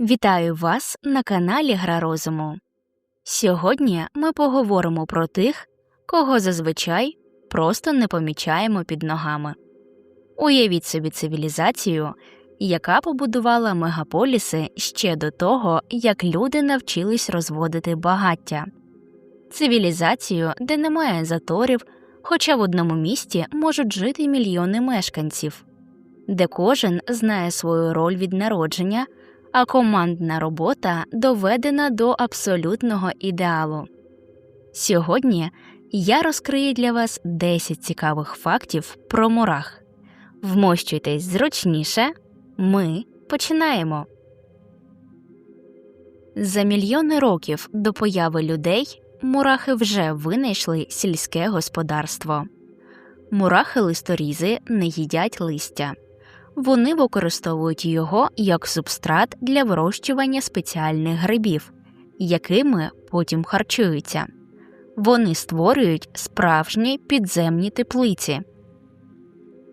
Вітаю вас на каналі Гра розуму. Сьогодні ми поговоримо про тих, кого зазвичай просто не помічаємо під ногами. Уявіть собі цивілізацію, яка побудувала мегаполіси ще до того, як люди навчились розводити багаття, цивілізацію, де немає заторів, хоча в одному місті можуть жити мільйони мешканців, де кожен знає свою роль від народження а командна робота доведена до абсолютного ідеалу. Сьогодні я розкрию для вас 10 цікавих фактів про мурах. Вмощуйтесь зручніше, ми починаємо. За мільйони років до появи людей мурахи вже винайшли сільське господарство. Мурахи листорізи не їдять листя вони використовують його як субстрат для вирощування спеціальних грибів, якими потім харчуються. Вони створюють справжні підземні теплиці.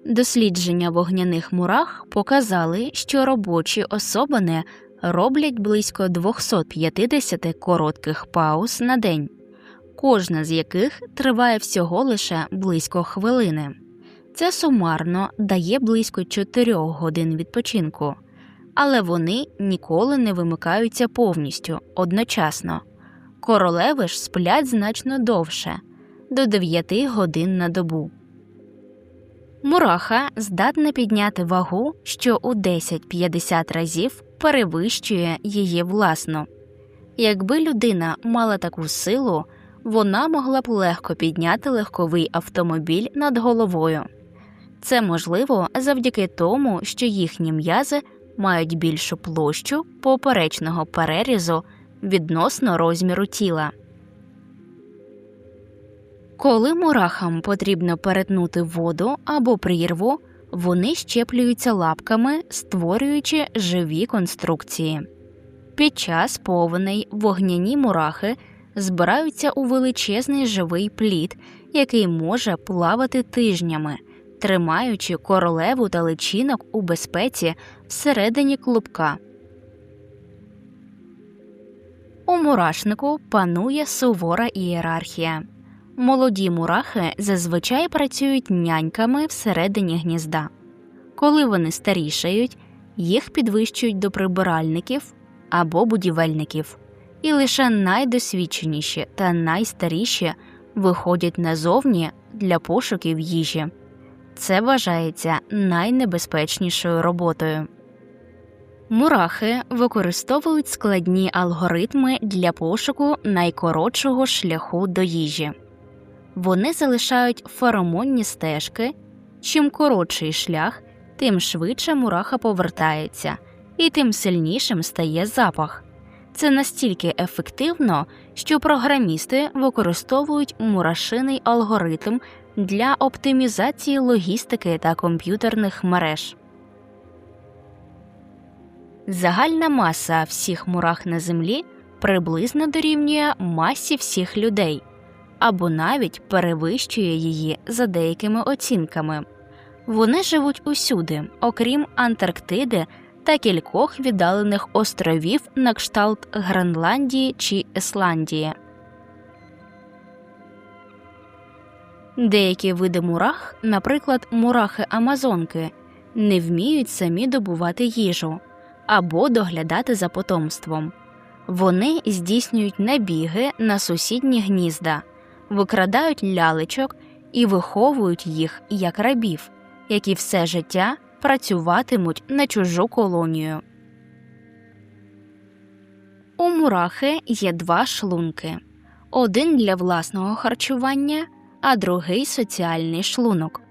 Дослідження вогняних мурах показали, що робочі особини роблять близько 250 коротких пауз на день, кожна з яких триває всього лише близько хвилини. Це сумарно дає близько 4 годин відпочинку, але вони ніколи не вимикаються повністю одночасно. Королеви ж сплять значно довше до 9 годин на добу. Мураха здатна підняти вагу, що у 10-50 разів перевищує її власну. Якби людина мала таку силу, вона могла б легко підняти легковий автомобіль над головою. Це можливо завдяки тому, що їхні м'язи мають більшу площу поперечного перерізу відносно розміру тіла. Коли мурахам потрібно перетнути воду або прірву, вони щеплюються лапками, створюючи живі конструкції. Під час повеней вогняні мурахи збираються у величезний живий плід, який може плавати тижнями тримаючи королеву та личинок у безпеці всередині клубка. У мурашнику панує сувора ієрархія. Молоді мурахи зазвичай працюють няньками всередині гнізда. Коли вони старішають, їх підвищують до прибиральників або будівельників, і лише найдосвідченіші та найстаріші виходять назовні для пошуків їжі. Це вважається найнебезпечнішою роботою. Мурахи використовують складні алгоритми для пошуку найкоротшого шляху до їжі. Вони залишають феромонні стежки. Чим коротший шлях, тим швидше мураха повертається, і тим сильнішим стає запах. Це настільки ефективно, що програмісти використовують мурашиний алгоритм для оптимізації логістики та комп'ютерних мереж. Загальна маса всіх мурах на землі приблизно дорівнює масі всіх людей або навіть перевищує її за деякими оцінками. Вони живуть усюди, окрім Антарктиди та кількох віддалених островів на кшталт Гренландії чи Ісландії. Деякі види мурах, наприклад, мурахи Амазонки, не вміють самі добувати їжу або доглядати за потомством. Вони здійснюють набіги на сусідні гнізда, викрадають лялечок і виховують їх як рабів, які все життя працюватимуть на чужу колонію. У мурахи є два шлунки один для власного харчування а другий соціальний шлунок.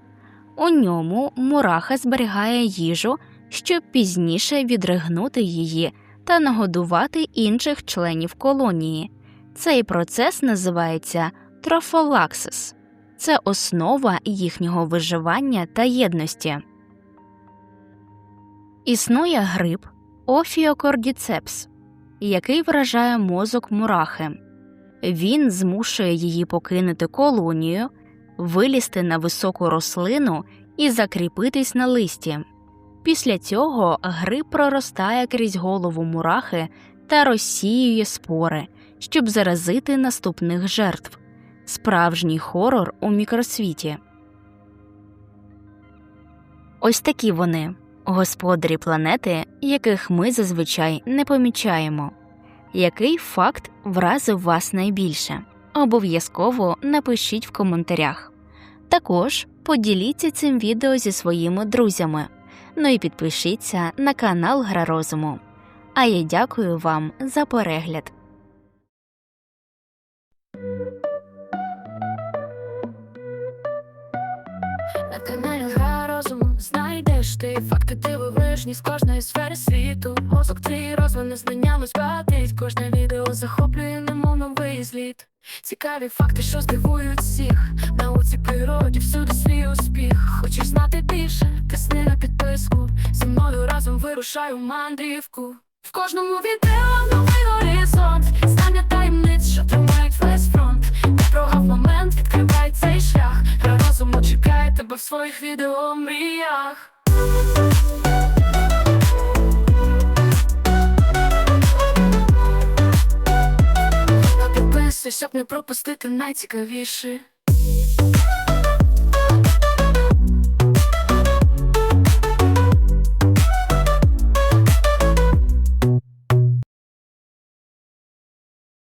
У ньому мураха зберігає їжу, щоб пізніше відригнути її та нагодувати інших членів колонії. Цей процес називається трофолаксис, це основа їхнього виживання та єдності. Існує гриб офіокордіцепс, який вражає мозок мурахи. Він змушує її покинути колонію, вилізти на високу рослину і закріпитись на листі. Після цього гриб проростає крізь голову мурахи та розсіює спори, щоб заразити наступних жертв. Справжній хорор у мікросвіті. Ось такі вони господарі планети, яких ми зазвичай не помічаємо. Який факт вразив вас найбільше? Обов'язково напишіть в коментарях. Також поділіться цим відео зі своїми друзями. Ну і підпишіться на канал Гра Розуму. А я дякую вам за перегляд. Розуму знайдеш ти факти ти дивовижні з кожної сфери світу. Мозок твій розвине знаннями збагатить. Кожне відео захоплює, немов новий зліт. Цікаві факти, що здивують всіх. Науці природі всюди свій успіх. Хочеш знати більше? Тисни на підписку. Зі мною разом вирушай у мандрівку. В кожному відео новий горизонт. Знання таємниць, що тримають в своїх відео мріях. Підписуй, щоб не пропустити найцікавіше.